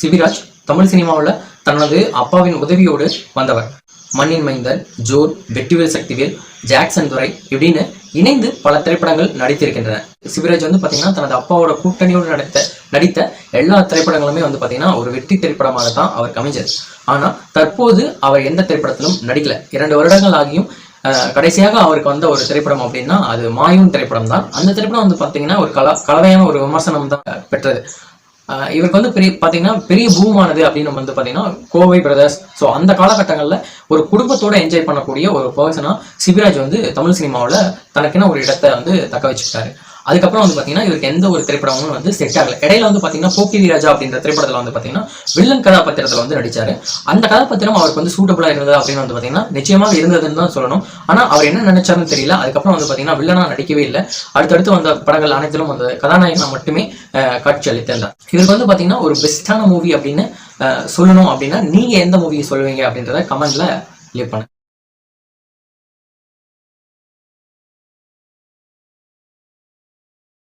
சிவிராஜ் தமிழ் சினிமாவில் தனது அப்பாவின் உதவியோடு வந்தவர். மண்ணின் மைந்தன் ஜோர் வெட்டிவேல் சக்திவேல் ஜாக்சன் துரை இப்படின்னு இணைந்து பல திரைப்படங்கள் நடித்திருக்கின்றன. சிவராஜ் வந்து பார்த்தீங்கன்னா தனது அப்பாவோட கூட்டணியோடு நடித்த நடித்த எல்லா திரைப்படங்களுமே வந்து பார்த்தீங்கன்னா ஒரு வெற்றி திரைப்படமாக தான் அவர் அமைஞ்சது. ஆனால் தற்போது அவர் எந்த திரைப்படத்திலும் நடிக்கல. இரண்டு வருடங்கள் ஆகியும் கடைசியாக அவருக்கு வந்த ஒரு திரைப்படம் அப்படின்னா அது மாயூன் திரைப்படம் தான் அந்த திரைப்படம் வந்து பார்த்தீங்கன்னா ஒரு கல கலவையான ஒரு விமர்சனம் தான் பெற்றது. இவருக்கு வந்து பெரிய பார்த்தீங்கன்னா பெரிய பூமானது அப்படின்னு வந்து பார்த்தீங்கன்னா கோவை பிரதர்ஸ் ஸோ அந்த காலகட்டங்களில் ஒரு குடும்பத்தோட என்ஜாய் பண்ணக்கூடிய ஒரு பர்சனாக சிவராஜ் வந்து தமிழ் சினிமாவில் தனக்கென ஒரு இடத்தை வந்து தக்க வச்சுக்கிட்டாரு. அதுக்கப்புறம் வந்து பார்த்தீங்கன்னா இவருக்கு எந்த ஒரு திரைப்படமும் வந்து செட் ஆகல. இடையில வந்து பார்த்தீங்கன்னா போக்கிரி ராஜா அப்படின்ற திரைப்படத்தில் வந்து பார்த்தீங்கன்னா வில்லன் கதாபாத்திரத்தில் வந்து நடிச்சாரு. அந்த கதாபாத்திரம் அவருக்கு வந்து சூட்டபுளாக இருந்தது அப்படின்னு வந்து பார்த்தீங்கன்னா நிச்சயமாக இருந்ததுன்னு தான் சொல்லணும். ஆனால் அவர் என்ன நினைச்சாருன்னு தெரியல. அதுக்கப்புறம் வந்து பார்த்தீங்கன்னா வில்லனாக நடிக்கவே இல்லை. அடுத்தடுத்து வந்த படங்கள் அனைத்திலும் அந்த கதாநாயகனா மட்டுமே காட்சி அளித்திருந்தார் இவருக்கு வந்து பார்த்தீங்கன்னா ஒரு பெஸ்ட்டான மூவி அப்படின்னு சொல்லணும் அப்படின்னா நீங்க எந்த மூவியை சொல்லுவீங்க அப்படின்றத கமெண்ட்ல லீவ் பண்ணுங்க.